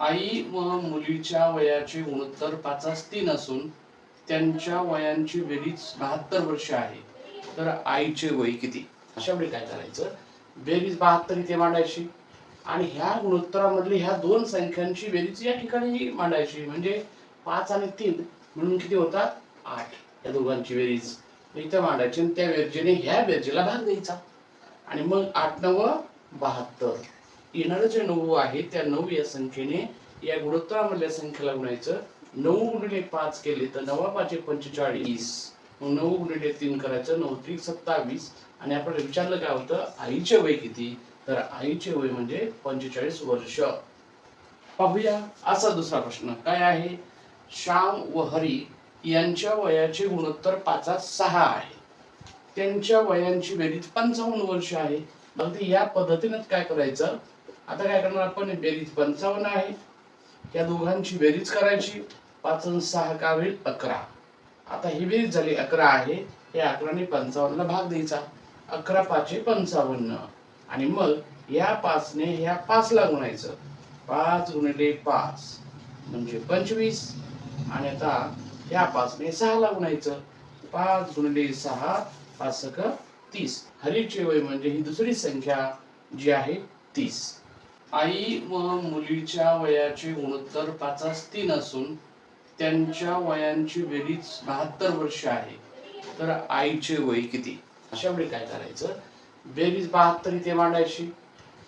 आई व मुलीच्या वयाचे गुणोत्तर पाचास तीन असून त्यांच्या वयांची बेरीज बहात्तर वर्ष आहे. तर आईचे वय किती? अशा वेळी काय करायचं? बेरीज बहात्तर इथे मांडायची. आणि ह्या गुणोत्तरामधली ह्या दोन संख्यांची बेरीज या ठिकाणी मांडायची. म्हणजे पाच आणि तीन म्हणून किती होतात? आठ. या दोघांची बेरीज इथं मांडायची. आणि त्या बेरजेने ह्या बेरजेला भाग द्यायचा. आणि मग आठ नव बहात्तर. येणारं जे नऊ आहे त्या नऊ या संख्येने या गुणोत्तरामधल्या संख्येला गुणायचं नऊ गुणिले पाच केले तर नवा पाचशे पंचेचाळीस. मग नऊ गुणिले तीन करायचं नऊ तीन सत्तावीस. आणि आपण विचारलं काय होतं? आईचे वय किती? तर आईचे वय म्हणजे पंचेचाळीस वर्ष. पाहूया. असा दुसरा प्रश्न. काय आहे? श्याम व हरी यांच्या वयाचे गुणोत्तर पाचात सहा आहे. त्यांच्या वयांची बेरीज पंचावन्न वर्ष आहे. अगदी या पद्धतीनेच काय करायचं? आता काय करणार आपण? बेरीज पंचावन्न आहे. या दोघांची बेरीज करायची. पाच सहा का होईल? अकरा. आता ही बेरीज झाली. अकरा आहे. या अकराने पंचावन्नला भाग द्यायचा. अकरा पाचशे पंचावन्न. आणि मग या पाचने ह्या पाचला गुणायचं. पाच गुणिले पाच म्हणजे पंचवीस. आणि आता ह्या पाचने सहाला गुणायचं. पाच गुणिले सहा पाच सक तीस. हरीचे वय म्हणजे ही दुसरी संख्या जी आहे तीस. आई व मुलीच्या वयाचे गुणोत्तर पाचास तीन असून त्यांच्या वयांची बेरीज बहात्तर वर्ष आहे. तर आईचे वय किती? अशा वेळी काय करायचं? बेरीज बहात्तर इथे मांडायची.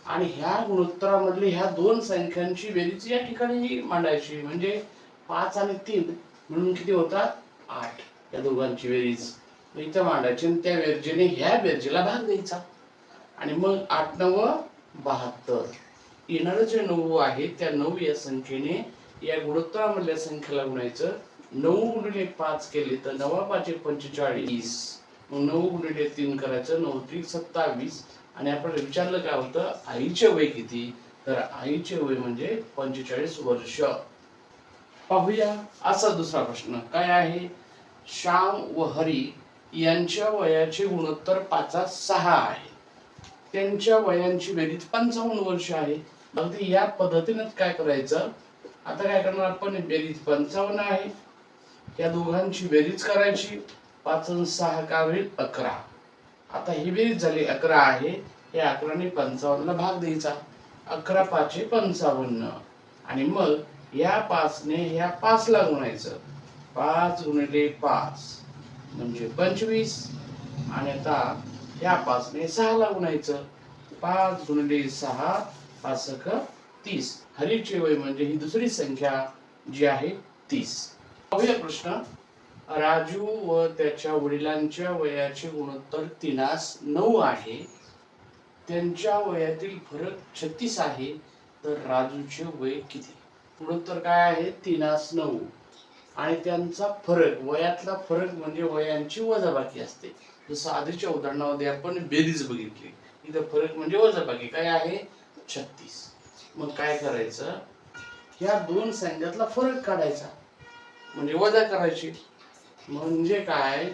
आणि ह्या गुणोत्तरामधली ह्या दोन संख्यांची बेरीज या ठिकाणी मांडायची. म्हणजे पाच आणि तीन म्हणून किती होतात? आठ. या दोघांची बेरीज इथं मांडायची आणि त्या बेरजेने ह्या बेरजेला भाग द्यायचा. आणि मग आठ नव बहात्तर. येणारं जे नऊ आहे त्या नऊ या संख्येने या गुणोत्तरामधल्या संख्येला गुणायचं. नऊ गुणिले पाच केले तर नवा पाचशे पंचेचाळीस. मग नऊ गुणिले तीन करायचं नऊ त्रिक सत्तावीस. आणि आपण विचारलं काय होतं? आईचे वय किती? तर आईचे वय म्हणजे पंचेचाळीस वर्ष. पाहूया. असा दुसरा प्रश्न. काय आहे? श्याम व हरी यांच्या वयाचे गुणोत्तर पाचा सहा आहे. त्यांच्या वयांची बेरीज पंचावन्न वर्ष आहे. अगदी या पद्धतीनेच काय करायचं? आता काय करणार आपण? बेरीज पंचावन्न आहे. या दोघांची बेरीज करायची. पाच सहा का होईल अकरा. आता ही बेरीज झाली. अकरा आहे. या अकराने पंचावन्नला भाग द्यायचा. अकरा पाचशे पंचावन्न. आणि मग या पाचने ह्या पाचला गुणायचं. पाच गुणिले पाच म्हणजे पंचवीस. आणि आता ह्या पाचने सहाला गुणायचं. पाच गुणिले सहा पाच सक तीस. हरीचे वय म्हणजे ही दुसरी संख्या जी आहे तीस. प्रश्न. राजू व त्याच्या वडिलांच्या वयाचे गुणोत्तर तिनास नऊ आहे. त्यांच्या वयातील फरक छत्तीस आहे. तर राजूचे वय किती? गुणोत्तर काय आहे? तिनास नऊ. आणि त्यांचा फरक वयातला फरक म्हणजे वयांची वजाबाकी असते. जसं आधीच्या उदाहरणामध्ये आपण बेरीज बघितली. इथं फरक म्हणजे वजाबाकी. काय आहे? छत्तीस. मग काय करायचं? ह्या दोन संख्यातला फरक काढायचा. म्हणजे वजा करायची. म्हणजे काय?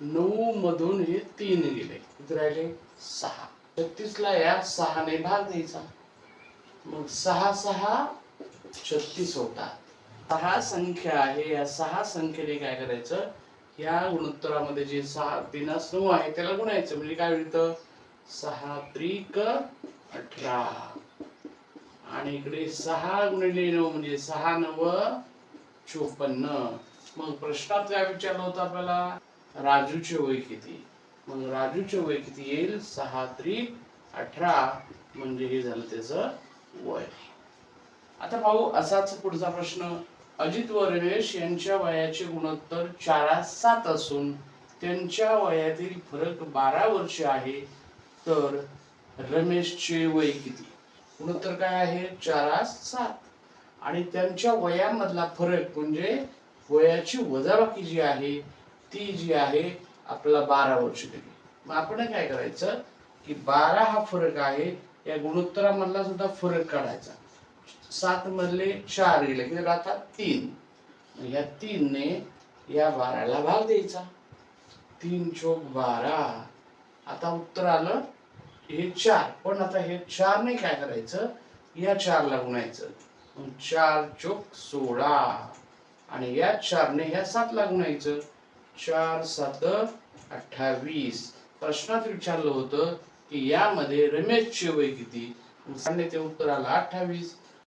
नऊ मधून हे तीन गेले. किती राहिले? सहा. छत्तीसला या सहाने भाग द्यायचा. मग सहा सहा छत्तीस होतात. सहा संख्या आहे. या सहा संख्येने काय करायचं? या गुणोत्तरामध्ये जे सहा तीन नऊ आहे त्याला गुणायचं. म्हणजे काय होईल सहा त्रिक अठरा. आणि इकडे सहा गुणिले नऊ म्हणजे सहा नव चोपन्न. मग प्रश्नात काय विचारलं होतं आपल्याला? राजूचे वय किती? मग राजूचे वय किती येईल? सहा त्रिक अठरा. म्हणजे हे झालं त्याच वय. आता पाहू असाच पुढचा प्रश्न. अजित व रमेश यांच्या वयाचे गुणोत्तर चारा सात असून त्यांच्या वयातील फरक बारा वर्ष आहे. तर रमेशचे वय किती गुणोत्तर काय आहे? चारा सात. आणि त्यांच्या वयामधला फरक म्हणजे वयाची वजाबाकी जी आहे ती जी आहे आपला बारा वर्ष दिली. मग आपण काय करायचं? की बारा हा फरक आहे या गुणोत्तरामधला सुद्धा फरक काढायचा. सात मधले चार गेले की राहतात तीन. मग तीनने या बाराला भाग द्यायचा. तीन चोक बारा. आता उत्तर आलं हे चार. पण आता हे चार नाही काय करायचं? या चारला गुणायचं. चार चोक सोळा. आणि या चारने ह्या सात लागून यायचं चार सात अठ्ठावीस प्रश्नात विचारलं होतं की यामध्ये रमेशचे वय किती? सांगण्याचे उत्तर आलं अठ्ठावीस.